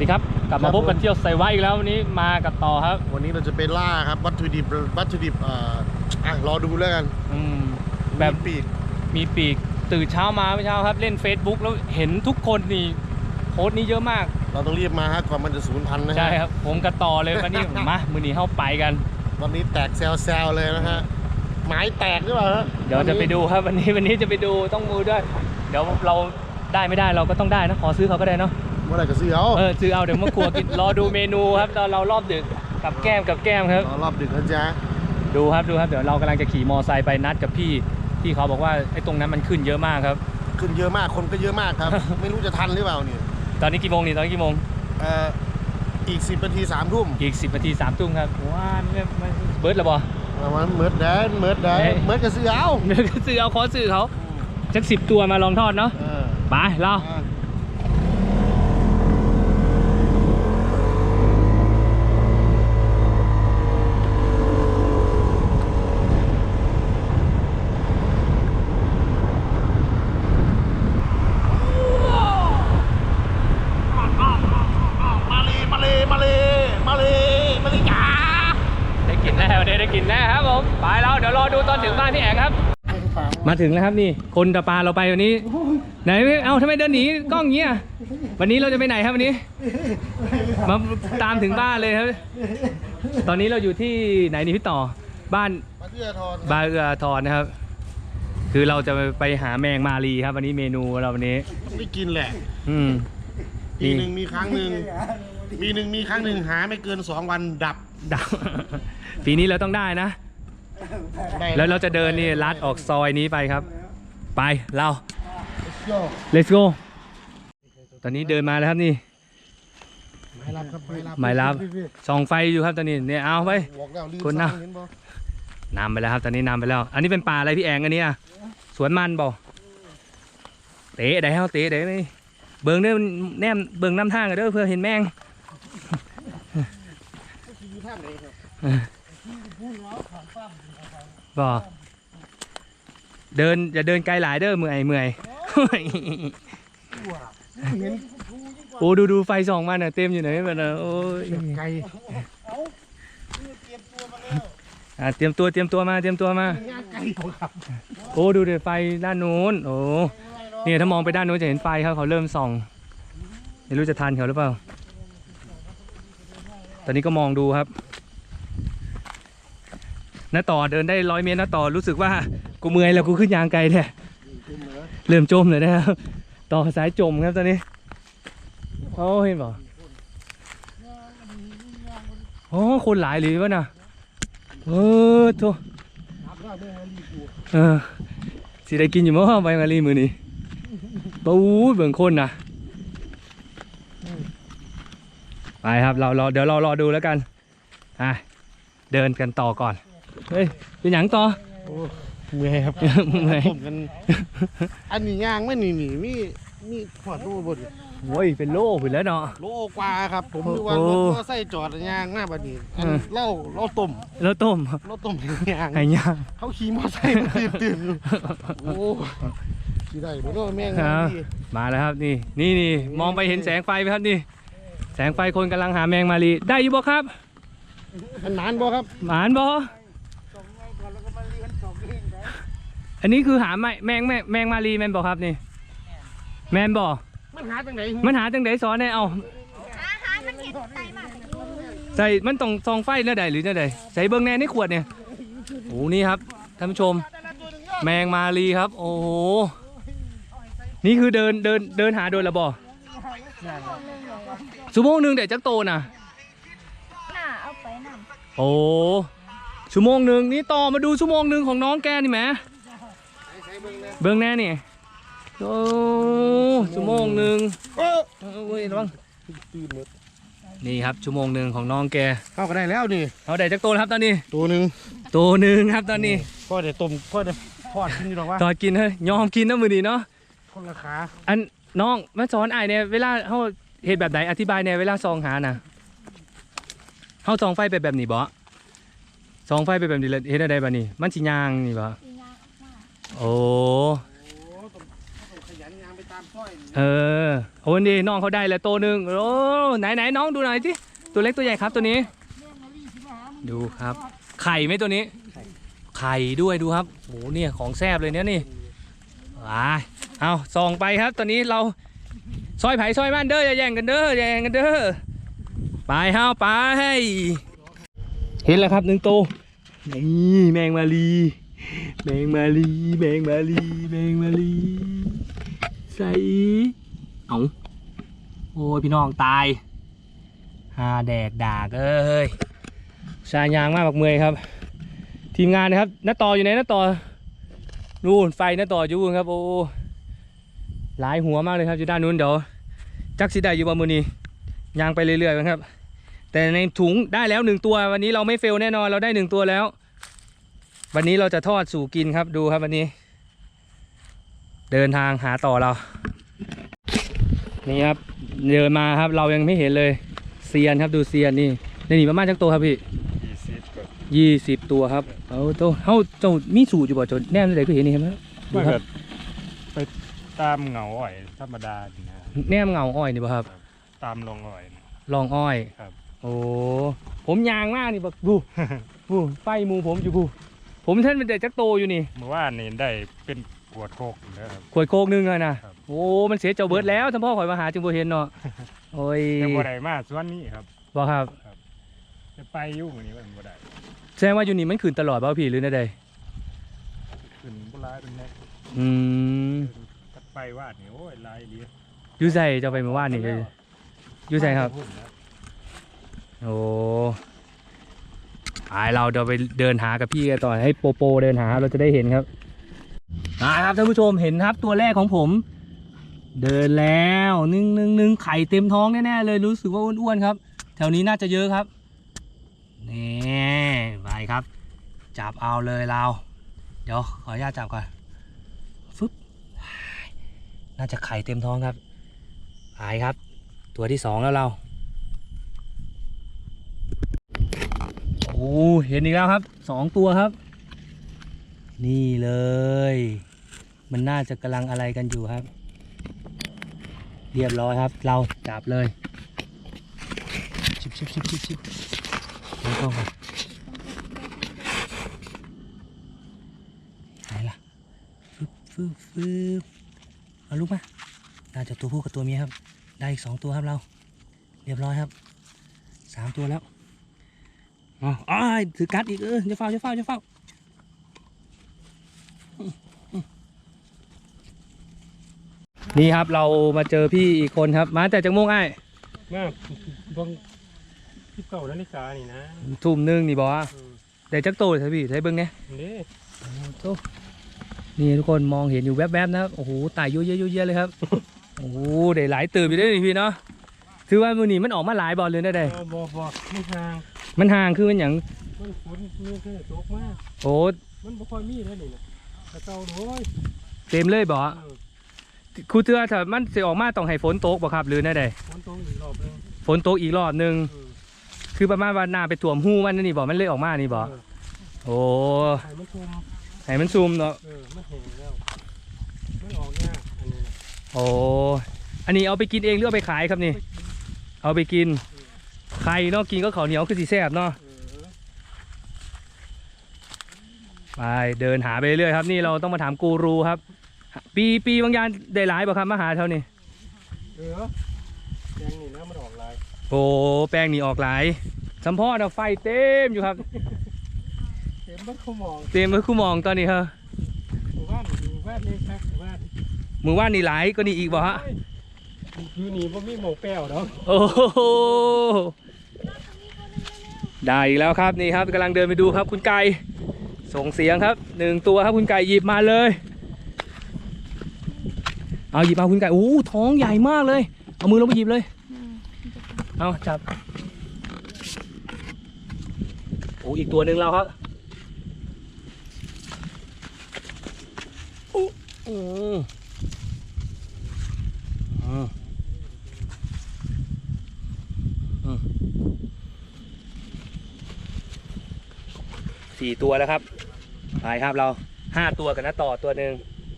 ดีครับ กลับมาพบกันเที่ยวไซไว้อีกแล้ววันนี้มากับต่อครับ วันนี้เราจะไปล่าครับวัตถุดิบวัตถุดิบเอ่ออะรอดูแล้วกันอืมแบบมีปีกมีปีกตื่นเช้ามาเมื่อเช้าครับ เล่น Facebook แล้วเห็นทุกคนนี่โพสต์นี้เยอะมาก เราต้องรีบมาฮะก่อนมันจะสูญพันธุ์นะฮะใช่ครับ ผมกับต่อเลยวันนี้ มามือนี้เข้าไปกัน วันนี้แตกแซวๆเลยนะฮะไม้แตกหรือเปล่าฮะเดี๋ยวจะไปดูครับวันนี้วันนี้จะไปดูต้องมือด้วย เดี๋ยวเราได้ไม่ได้เราก็ต้องได้นะขอซื้อเขาก็ได้เนาะเมื่อไหร่จะซื้อเอาเออซื้อเอาเดี๋ยวมาครัวกินรอดูเมนูครับตอนเรารอบดึกกับแก้มกับแก้มครับรอรอบดึกนะจ๊ะดูครับดูครับเดี๋ยวเรากำลังจะขี่มอไซค์ไปนัดกับพี่ที่เขาบอกว่าไอ้ตรงนั้นมันขึ้นเยอะมากครับ ขึ้นเยอะมากคนก็เยอะมากครับ ไม่รู้จะทันหรือเปล่านี่ตอนนี้กี่โมงนี่ตอนนี้กี่โมงเอ่ออีก 10นาที3ทุ่มอีก 10นาที3ทุ่มครับว้าไม่ไม่เบิร์ดแล้วบอประมาณเมิร์ดแดนเมิร์ดแดนเอ๊ะเมิร์ดจะซื้อเอาเดี๋ยวก็ซื้อเอาขอซื้อเขาสักสิบตัวมาลองทอดเนาะเออไปเราอะมาเลยมาเลยมาเลยมาเลยมาเลยจ้า ได้กินแน่วันนี้ได้กินแน่ครับผมไปแล้วเดี๋ยวรอดูตอนถึงบ้านพี่แอกครับ มาถึงแล้วครับนี่ คนจะปลาเราไปวันนี้ ไหนเอ้าทำไมเดินหนีกล้องเงี้ยวันนี้เราจะไปไหนครับวันนี้ มาตามถึงบ้านเลยครับ ตอนนี้เราอยู่ที่ไหนนี่พี่ต่อ บ้านมาเทื่อทอนบาเอือทอนนะครับ คือเราจะไปหาแมงมารีครับ วันนี้เมนูเราวันนี้ต้องได้กินแหละ อืมปีหนึ่งมีครั้งหนึ่งปีหนึ่งมีครั้งหนึ่งหาไม่เกินสองวันดับดาวปีนี้เราต้องได้นะได้ แล้วเราจะเดินนี่ลัดออกซอยนี้ไปครับ ไปเราโยก let's go ตอนนี้เดินมาแล้วครับนี่ไม่รับครับไม่รับหมายรับส่องไฟอยู่ครับตอนนี้เนี่ยเอาไปบอกแล้วลืมคนน่ะสั่งเห็นบ่นำไปแล้วครับ ตอนนี้นำไปแล้ว อันนี้เป็นป่าอะไรพี่แองอันนี้อะสวนมันบ่เตะได้เฮาเตะได้ไหมเบิ่งเด้อแนมเบิ่งน้ำทางกันเด้อเพื่อเห็นแมง บบ่เดินอย่าเดินไกลหลายเด้อเมื่อยเมื่อยโอ้ดูดูไฟส่องมันอะเต็มอยู่ไหนมันอะโอ้ยไก่อะเตรียมตัวเตรียมตัวมาเตรียมตัวมาโอ้ดูเดี๋ยวไฟด้านนู้นโอ้เนี่ยถ้ามองไปด้านนู้นจะเห็นไฟครับเขาเริ่มส่องไม่รู้จะทันเขาหรือเปล่า ตอนนี้ก็มองดูครับ น้าต่อเดินได้ร้อยเมตรน้าต่อรู้สึกว่ากูเมื่อยแล้วกูขึ้นยางไกลเนี่ยเริ่มจมเลยนะครับ ต่อสายจมครับตอนนี้โอ้เห็นบ่โอ้คนหลายหรือวะน่ะเออโถเออสิได้กินอยู่มั้งใบมารีมือนี้ปูเบิ่งคนนะไปครับเรารอเดี๋ยวเรารอดูแล้วกันอะเดินกันต่อก่อน เฮ้ยเป็นหยังต่อโอ้เมื่อยครับเมื่อยต้มกัน อันนี้ย่างไม่หนีหนีมีมีขวดรูบดโอ้ยเป็นโล่ผุนแล้วเนาะ โลกว่าครับ ผมดูว่าโอ้รถก็ใส่จอดย่างหน้าบัดนี้อันเออ เหล่าเหล่าต้มแล้วต้มเหล่าต้มย่างไก่ย่างเขาขี่มอไซค์มาตื่นตื่นอยู่ โอ้ขี่ได้บ่เนาะแม่งครับดีมาแล้วครับนี่นี่นี่มองไปเห็นแสงไฟไหมครับนี่ แสงไฟคนกำลังหาแมงมารีได้อยู่บ่ครับมันนานบ่ครับหมานบ่ อันนี้คือหาแมแมงแมงแมงมารีแมนบ่ครับนี่ แมนบ่มันหาจังไหนมันหาจังไดสอนให้เอาอาหารมันเห็นไตมากเลยใส่มันต้องซองไฟเนื้อใดหรือเนื้อใดใส่เบิ้งแน่ในขวดเนี่ยโอ้นี่ครับท่านผู้ชม แมงมารีครับ โอ้โหนี่คือเดินเดินเดินหาโดยระบอชั่วโมงหนึ่งเดี๋ยวจักโตน่ะ น่าเอาไปนั่นโอ้ชั่วโมงหนึ่งนี่ต่อมาดูชั่วโมงหนึ่งของน้องแกนี่แหม เบิ้งแน่นี่โอ้ชั่วโมงหนึ่งโอ้เอ้ยระวังตื่นหมดนี่ครับชั่วโมงหนึ่งของน้องแกเข้าก็ได้แล้วนี่เอาได้จักโตแล้วครับตอนนี้ตัวหนึ่งตัวหนึ่งครับตอนนี้ก็ได้ต้มก็ได้ทอดกินอยู่หรอกว่าตอนกินเฮ้ยยอมกินนะมือดีเนาะคนละขาอันน้องมาสอนไอ้ายเนี่ยเวลาเขาเห็ดแบบไหนอธิบายเนี่ยเวลาซองหาน่ะเขาซองไฟไปแบบนี้บ่ซองไฟไปแบบนี้แล้วเฮ็ดอะไรบ้านี่มันสิยางนี่บ่ปีงานมาก โอ้โอ้ต้องต้องขยันยางไปตามซเออโอ้นี่น้องเขาได้แล้วตัวหนึ่งโอ้ไหนไหนน้องดูหน่อยสิตัวเล็กตัวใหญ่ครับตัวนี้ ดูครับ ไข่ไหมตัวนี้ ไข่ด้วยดูครับโหเนี่ยของแซบเลยเนี่ยนี่ว้ายเอาส่องไปครับตอนนี้เราซอยไผ่ซอยบ้านเด้ออย่าแย่งกันเด้ออย่าแย่งกันเด้อไปเฮาไปเห็นแล้วครับหนึ่งตัวนี่แมงมาลี แมงมาลีแมงมาลีแมงมาลีใส่เอาโอ้ยพี่น้องตายหาแดกด่ากเอ้ยชายางมากบักเมอยครับ ทีมงานนะครับน้าต่ออยู่ไหนน้าต่อนู่นไฟน้าต่ออยู่ครับโอ้หลายหัวมากเลยครับอยู่ด้านนู้นเดี๋ยวจักสิได้อยู่บ่มือนี้ยางไปเรื่อยๆกันครับ แต่ในถุงได้แล้วหนึ่งตัววันนี้เราไม่เฟลแน่นอนเราได้หนึ่งตัวแล้ว วันนี้เราจะทอดสู่กินครับดูครับวันนี้ เดินทางหาต่อเรา นี่ครับเดินมาครับเรายังไม่เห็นเลยเซียนครับดูเซียนนี่ในนี่ประมาณจักตัวครับพี่ยี่สิบก็ยี่สิบตัวครับเอาตัวเขาเจ้ามีสูตรอยู่บ่เจนแนมเลยก็เห็นนี่ครับดูมันคก็รับไปตามเหงาอ้อยธรรมดานี่นะแนมเงาอ้อยนี่บ่ครับ ตามลงอ้อยนะ ลองอ้อยครับ โอ้ผมยางมากนี่บักบู บูไฟหมูผมอยู่บู ผมท่านเป็นเด็กจักโตอยู่นี่ เมื่อวานนี่ได้เป็นปวดโคกนะครับ ขวดโคกนึงเลยนะครับ โอ้ มันเสียเจ้าเบิร์ดแล้วท่านพ่อข่อยมาหาจึงบ่เห็นเนาะ โอ้ยแต่บ่ได้มาส่วนนี้ครับบ่ครับจะไปอยุ่งนี้มันบ่ได้แสดงว่าอยู่นี่มันขืนตลอดบ่พี่หรือไงใดขึ้นบ่ร้ายเป็นแน่อืมถ้าไปวาดนี่โอ้ยหลายเลียอยู่ใส่เจะไปเมื่อวานนี่เลยอยู่ใส่ครับ โอ้ ไอเราเดี๋ยวไปเดินหากับพี่กันต่อให้โปโปเดินหาเราจะได้เห็นครับมาครับท่านผู้ชมเห็นครับตัวแรกของผม เดินแล้วนึ่งนึ่งนึ่งไข่เต็มท้องแน่ๆเลยรู้สึกว่าอ้วนๆครับ แถวนี้น่าจะเยอะครับนี่ไปครับ จับเอาเลยเรา เดี๋ยวขออนุญาตจับก่อนฟึบน่าจะไข่เต็มท้องครับไปครับ ตัวที่สองแล้วเรา โอ้ เห็นอีกแล้วครับสองตัวครับ นี่เลย มันน่าจะกำลังอะไรกันอยู่ครับ เรียบร้อยครับ เราจับเลยชิบชิบชิบชิบชิบเดี๋ยวก่อนไหนล่ะฟึบฟึบฟึบเอาลูกมาน่าจะตัวผู้กับตัวเมียครับ ได้อีกสองตัวครับเรา เรียบร้อยครับสามตัวแล้ว อ๋ออ้ายถือกัดอีกเออจะเฝ้าจะเฝ้าจะเฝ้านี่ครับเรามาเจอพี่อีกคนครับ มาแต่จังม่วงไอ้มาบางที่เก่านาฬิกานี่นะทุ่มนึงนี่บอกว่าแต่จักโตเลยพี่ใช้เบิ้งเนี่ยนี่ทุกคนมองเห็นอยู่แวบๆนะครับโอ้โหตายเยอะๆเยอะๆเลยครับโอ้โหได้หลายตื่นไปด้วยนี่พี่เนาะถือว่ามือนี้มันออกมาหลายบอลเลยได้บ่บ่บ่ไม่ทาง มันห่างคือมันอย่างมันฝนมีแค่ตกมาโอ้มันบ่ค่อยมีแล้วนี่นะแต่เก่าโอ้ยเต็มเลยบอเออครูเตือถ้ามันสิออกมาต้องให้ฝนตกบ่ครับหรือไงได้ฝนตกอีกรอบหนึงฝนตกอีกรอบหนึงเออคือประมาณว่าหน้าไปถ่วมหูมันนี่บอกมันเลยออกมานี่บอกเออโอ้ให้มันชุ่มให้มันซูมเนาะเออมันแห้งแล้วมันออกยากอันนี้นะโอ้อันนี้เอาไปกินเองหรือเอาไปขายครับนี่ เอาไปกิน ใครเนาะกินก็ข้าวเหนียวคือสีแซ่บเนาะเออไปเดินหาไปเรื่อยครับ นี่เราต้องมาถามกูรูครับ ปีปีบางยานได้หลายบ่ครับมาหาเท่านี้เออแดงนี่นะมันออกลายโอ้แป้งนี่ออกหลายสัมพอนะไฟเต็มอยู่ครับ เต็มบัดเขามองเต็มเมื่อคู่มองตอนนี้ครับหมู่บ้านหมู่บ้านเล็กครับหมู่บ้านมือว่านนี่หลายก็นี่อีกบ่ฮะอยู่นี่บ่มีหมองแป้วดอกโอ้โห ได้อีกแล้วครับนี่ครับกำลังเดินไปดูครับคุณไก่ส่งเสียงครับหนึ่งตัวครับคุณไก่หยิบมาเลย เอาหยิบมาคุณไก่โอ้ท้องใหญ่มากเลย เอามือลงไปหยิบเลย เอาจับโอ้อีกตัวหนึ่งแล้วครับอู้อือืม สี่ตัวแล้วครับไปครับเราห้าตัวกันนะต่อตัวหนึ่ง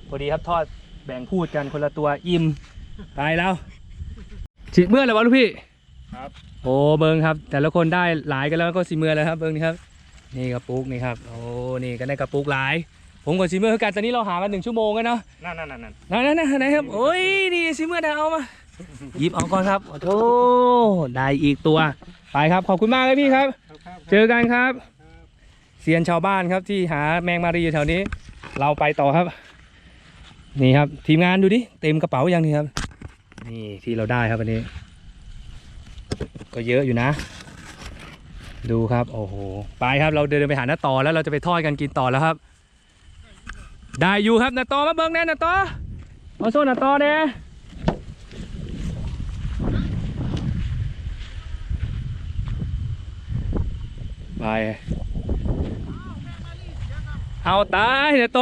พอดีครับทอดแบ่งพูดกันคนละตัวอิ่มไปแล้วฉีดเมื่อแล้ววะลูกพี่ครับโอ้เบิงครับ แต่ละคนได้หลายกันแล้วก็สีเมื่อแล้วครับเบิงนี่ครับ นี่กระปุกนี่ครับโอ้นี่ก็ได้กระปุกหลาย ผมกับสีเมื่อคือกันตอนนี้เราหามาหนึ่งชั่วโมงกันเนาะนั่นนั่นนั่นนั่นนั่นนั่นนั่นไหนครับโอ้ยนี่สีเมื่อได้เอามาหยิบเอาก่อนครับโอ้โหได้อีกตัวไปครับขอบคุณมากเลยพี่ครับครับเจอกันครับ เซียนชาวบ้านครับที่หาแมงมารีอยู่แถวนี้ เราไปต่อครับ นี่ครับ ทีมงานดูดิเต็มกระเป๋ายังนี่ครับ นี่ที่เราได้ครับวันนี้ ก็เยอะอยู่นะ ดูครับโอ้โหไปครับเราเดินไปหาหน้าต่อแล้วเราจะไปทอดกันกินต่อแล้วครับ ได้อยู่ครับหน้าต่อมาเบิ้งแน่หน้าต่อมาโซนหน้าต่อแน่ไป เอาตายเดี๋ยวโต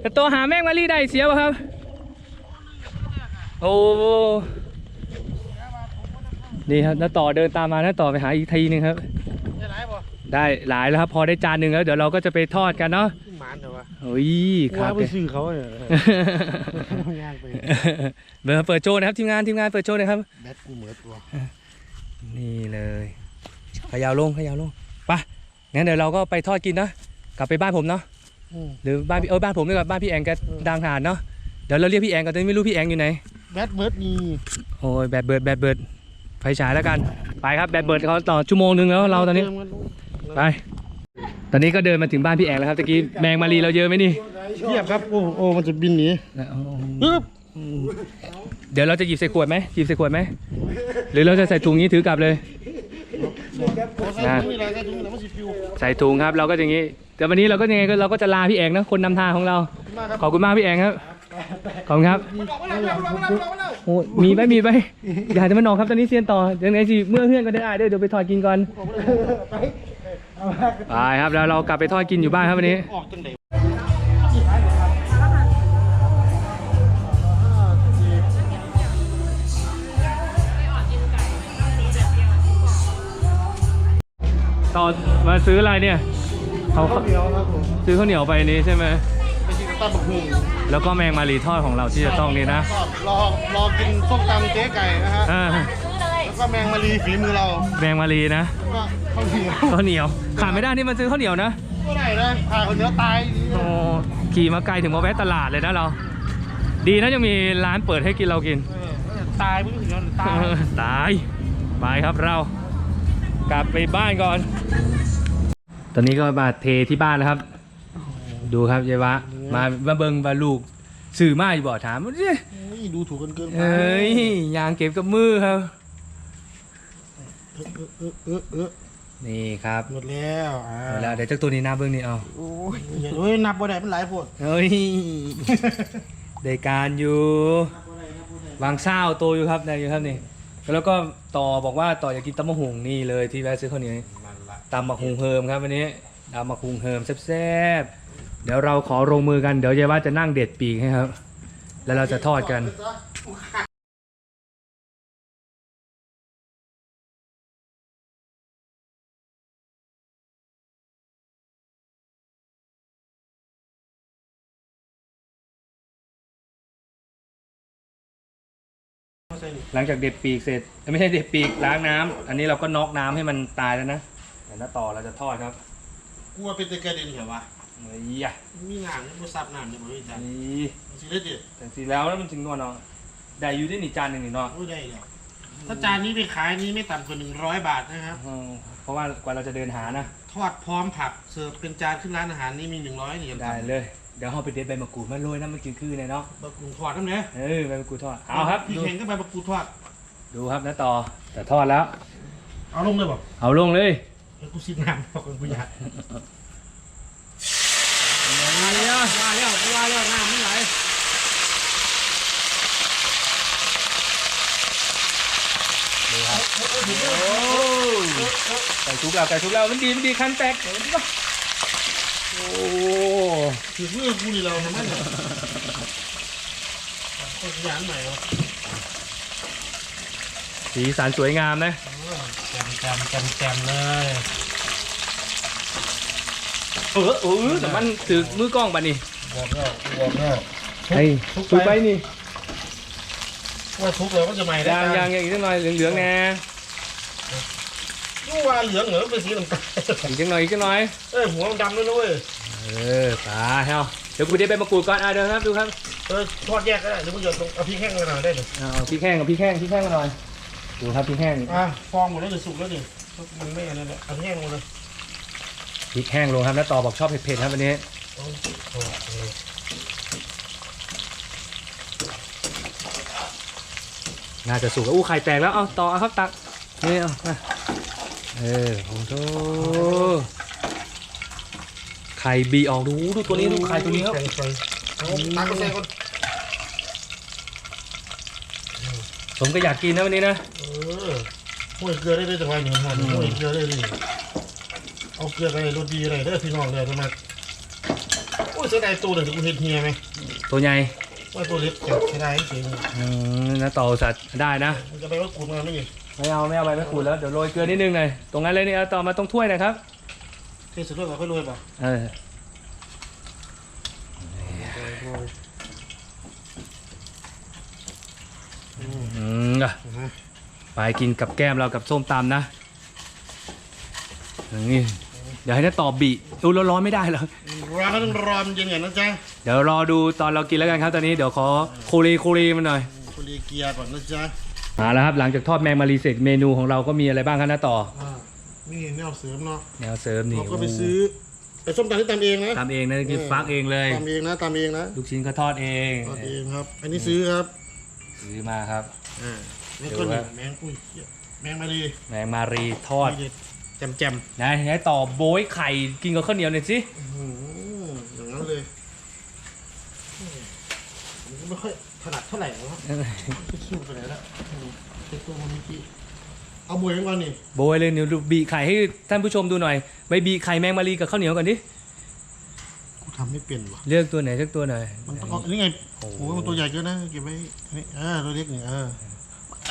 เดี๋ยวโตหาแมงมารีได้เสียวะครับ โอ้นี่ครับน้าต่อเดินตามมาน้าต่อไปหาอีกทีหนึงครับได้ไรบ่ได้หลายแล้วครับ พอได้จานหนึ่งแล้วเดี๋ยวเราก็จะไปทอดกันเนาะหมานเถอะวะโอ้ยครัว่าบไปซื้อเขาเนี่ยย่างไปเบอร์เปิดโชว์นะครับทีมงานทีมงานเปิดโชว์หนะครับแบตกูเหมือตัวนี่เลยเขยาวลงเขยาวลงไปะงั้นเดี๋ยวเราก็ไปทอดกินนะกลับไปบ้านผมเนาะอืม หรือบ้านพี่เออบ้านผมดีกว่าบ้านพี่แองแกดังหานเนาะเดี๋ยวเราเรียกพี่แองกันตอนนี้ไม่รู้พี่แองอยู่ไหนแบตเบิร์ดนี่โอ้ยแบตเบิร์ดแบตเบิร์ดไฟฉายแล้วกันไปครับแบตเบิร์ดเขาต่อชั่วโมงนึงแล้วเราตอนนี้ไปตอนนี้ก็เดินมาถึงบ้านพี่แองแล้วครับตะกี้แมงมารีเราเยอะไหมนี่เทียบครับโอ้โอ้มันจะบินหนีปึ๊บเดี๋ยวเราจะหยิบใส่ขวดไหมหยิบใส่ขวดไหมหรือเราจะใส่ถุงนี้ถือกลับเลยใส่ถุง นี่แหละใส่ถุงนี่แหละมันสิฟิวใส่ถุงครับเราก็อย่างนี้ แต่วันนี้เราก็ยังไงก็เราก็จะลาพี่แองนะคนนำทางของเรามาครับขอบคุณมากพี่แองครับ ขอบคุณครับโอ้มีไหมมีไหมอย่าจะมานอนครับตอนนี้เซียนต่อยังไงสิเมื่อเพื่อนก็ได้เด้อเดี๋ยวไปทอดกินก่อนไปครับแล้วเรากลับไปทอดกินอยู่บ้านครับวันนี้ ต่อมาซื้ออะไรเนี่ยเขาข้าวเหนียวครับผมซื้อข้าวเหนียวไปนี้ใช่ไหมไปกินกับตำบักหุ่งแล้วก็แมงมารีทอดของเราที่จะต้องนี่นะก็รอรอกินส้มตำเจ๊ไก่นะฮะอ่าแล้วก็แมงมะลีฝีมือเราแมงมารีนะแล้วก็ข้าวเหนียวข้าวเหนียวขาดไม่ได้นี่มันซื้อข้าวเหนียวนะก็ได้นะพาคนเนื้อตายโอ้ขี่มาไกลถึงมาแวะตลาดเลยนะเรา ดีนะยังมีร้านเปิดให้กินเรากินเออตายไม่ถึงตายตายไปครับเรา กลับไปบ้านก่อน ตอนนี้ก็มาเทที่บ้านแล้วครับ ดูครับยายวะมามาเบิงมาลูกสื่อมาอยู่บ่ถามว่าเอ้ยโอ้ยดูถูกกันเกินไปเอ้ยยางเก็บกับมือครับเออเออเออเออนี่ครับหมดแล้วอ่าเวลาเดี๋ยวเจ้าตัวนี้นับเบิ้งนี่เอาโอ้ยอย่าเฮ้ยนับบ่ได้มันหลายโพดเฮ้ยได้การอยู่วางเศร้าโตอยู่ครับได้อยู่ครับนี่ แล้วก็ต่อบอกว่าต่ออยากกินตำมะหุงนี่เลยที่แวะซื้อข้าวเหนียวตำมะคุงเฮิมครับวันนี้ตำมะคุงเฮิมแซ่บๆเดี๋ยวเราขอลงมือกันเดี๋ยวยายว่าจะนั่งเด็ดปีกให้ครับ แล้วเราจะทอดกัน หลังจากเด็ดปีกเสร็จเอ้ยไม่ใช่เด็ดปีกล้างน้ำอันนี้เราก็น็อกน้ำให้มันตายแล้วนะเดี๋ยวหน้าต่อเราจะทอดครับกลัวเป็นตะกระเด็นเหรอวะเฮ้ยอะมีหนังมันซับน้ำเนี่ยบ่ได้จ้ะนี่มันสิได้ดิแต่สีแล้วแล้วมันถึงนวลเนาะได้อยู่ได้หนีจานหนึ่งหนึ่งเนาะโอ้ยได้แล้วถ้าจานนี้ไปขายนี้ไม่ต่ำกว่าหนึ่งร้อยบาทนะครับอืมเพราะว่ากว่าเราจะเดินหานะ ทอดพร้อมผักเสิร์ฟเป็นจานขึ้นร้านอาหารนี่มีหนึ่งร้อยเหรียญได้เลย เดี๋ยวเราไปเด็ดใบมะกรูดมาโรยน้ำมันกินคือเนี่ยเนาะบะกุงทอดนั่นเนี่ยเออใบมะกรูดทอดเอาครับพี่ดูเข่งก็ใบมะกรูดทอด ดูครับนะต่อแต่ทอดแล้ว เอาลงเลยบอกเอาลงเลยเฮ้ยกูซิดน้ำบอกคนกูอยากมาเลยอะว่าแล้วว่าแล้วน้ำไม่ไหลโอ้ไก่ชุบแล้วไก่ชุบแล้วมันดีมันดีคันแตกเดี๋ยวมันดีป่ะ โอ้ถือมือกูนี่เราทำไมเนี่ยคนขยันใหม่เหรอสีสันสวยงามนะแจมแจมแจมแจมเลยเออเออแต่มันถือมือกล้องป่ะนี่บอกแล้วบอกแล้วไอ้ชุบไปนี่ว่าทุกเลยก็จะใหม่ได้ยางยางอีกนิดหน่อยเหลืองๆแน่ รู้ว่าเหลืองเหลืองเป็นสีน้ำตาลอีกนิดหน่อยอีกนิดหน่อย เอ้ยหัวมันดำด้วยนะเว้ยเออตาเฮาเดี๋ยวกูได้ไปมากรูดก่อนอะเดี๋ยวครับดูครับเออทอดแยกก็ได้หรือมึงหยดลงเอาพริกแห้งมาหน่อยได้เลยเอาเอาพริกแห้งกับพริกแห้งพริกแห้งมาหน่อยดูครับพริกแห้งอะฟองหมดแล้วจะสุกแล้วนี่มันไม่อันนั้นแหละเอาพริกแห้งหมดเลยพริกแห้งลงครับแล้วต่อบอกชอบเผ็ดๆครับวันนี้เอาเอาเอาเลยน่าจะสุกแล้วอู้ไข่แตกแล้วเอาต่อเอาครับตักนี่เอามา เออโอ้โหไข่บีออกดูดูตัวนี้ดูไข่ตัวนี้ครับ ใส่ใส่เอากก็ใส่ก่อนผมก็อยากกินนะวันนี้นะเออห้วยเกลือได้ด้วยแต่ว่าเหนียวหอมห้วยเกลือได้เลยเอาเกลือไปรสดีอะไรเด้พี่น้องเลยประมาณโอ้ยเสียดายตัวเลยกูเห็นเฮียไหมตัวใหญ่ว่าตัวเล็กเสียดายจริงอืมนะต่อสัตว์ได้นะมันจะไปว่ากูมาไม่ยิง ไม่เอาไม่เอาไปไม่ขูดแล้วเดี๋ยวโรยเกลือนิดนึงหน่อยตรงนั้นเลยนี่เอาต่อมาตรงถ้วยหนะครับเทสุดด้วยกับค่อยโรยป่ะเอออืมอะไปกินกับแก้มเรากับส้มตำนะนี่เดี๋ยวให้น้าต่อบีอู้ร้อนๆไม่ได้หรอกรอก็ต้องรอมันเย็นก่อนนะจ๊ะเดี๋ยวรอดูตอนเรากินแล้วกันครับตอนนี้เดี๋ยวขอโคลีโคลีมันหน่อย คุรีเกียร์ก่อนนะจ๊ะ มาแล้วครับหลังจากทอดแมงมารีเสร็จเมนูของเราก็มีอะไรบ้างครับน้าต่ออ่านี่แนวเสริมเนาะแนวเสริมนี่เราก็ไปซื้อไอ้ส้มตำที่ตำเองนะตำเองนะกินฟักเองเลย ตำเองนะตำเองนะลูกชิ้นก็ทอดเองทอดเองครับ อันนี้ซื้อครับซื้อมาครับ อ่าแล้วก็ดูนี่ฮะแมงปุ้ยเหี้ยแมงมาดีแมงมารีทอดนี่แจมแจมนะให้ต่อโบยไข่กินกับข้าวเหนียวหน่อยสิๆอื้อหืออย่างนั้นเลยผมก็ไม่ค่อย ถนัดเท่าไหร่นะครับคิ้วไปไหนแล้วเช็ดตัวมันเมื่อกี้เอาบวยกันก่อนนี่โบยเลยเดี๋ยวดูบีไข่ให้ท่านผู้ชมดูหน่อยไปบีไข่แมงมารีกับข้าวเหนียวก่อนดิกูทำไม่เป็นว่ะเลือกตัวไหนสักตัวหน่อยมันต้องเอานี่ไงโอ้โหมันตัวใหญ่เกินนะเก็บไว้นี่เออตัวเล็กนี่เออ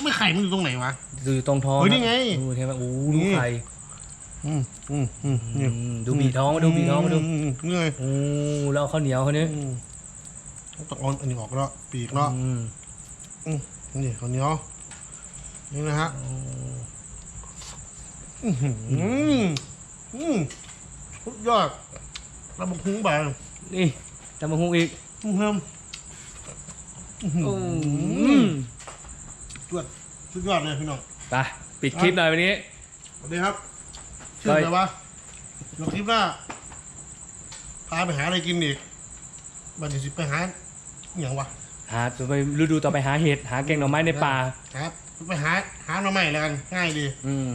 ไม่ไข่มันอยู่ตรงไหนวะ ดูตรงท้องเฮ้ยนี่ไง ดูใช่ไหมโอ้นี่ดูไข่อืมอืมอืมอืมดูบีท้องมาดูบีท้องมาดูมนี่ไงโอ้แล้วเอาข้าวเหนียวเขาเนี่ยอืม ต้องเอาอันนี้ออกแล้วปีกเนาะอืมนี่ข้าวเหนียวนี่นะฮะอือหืออืมสุดยอดระบบพุงไปนี่ตำมะฮุงอีกพุงเพิ่มอืมสุดยอดสุดยอดเลยพี่น้องไปปิดคลิปหน่อยวันนี้สวัสดีครับชื่ออะไรวะเดี๋ยวคลิปหน้าพาไปหาอะไรกินอีกบัดนี้สิไปหา อหย่างวะหาไปฤดูต่อไปหาเห็ดหาแกงหน่อไม้ในป่า ครับ ไปหาหาหน่อไม้แล้วกันง่ายดี อืม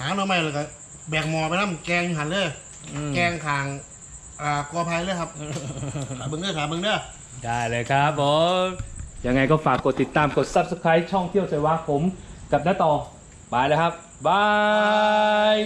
หาหน่อไม้แล้วก็แบกหมอไปน้ำแกงอยู่หันเลยอืม แกงขางอ่ากอภัยเลยครับขาเบิ้งเด้อขาเบิ้งเด้อ ได้เลยครับผมยังไงก็ฝากกดติดตามกด subscribe ช่องเที่ยวเสวะผมกับน้าต่อไปแล้วครับบาย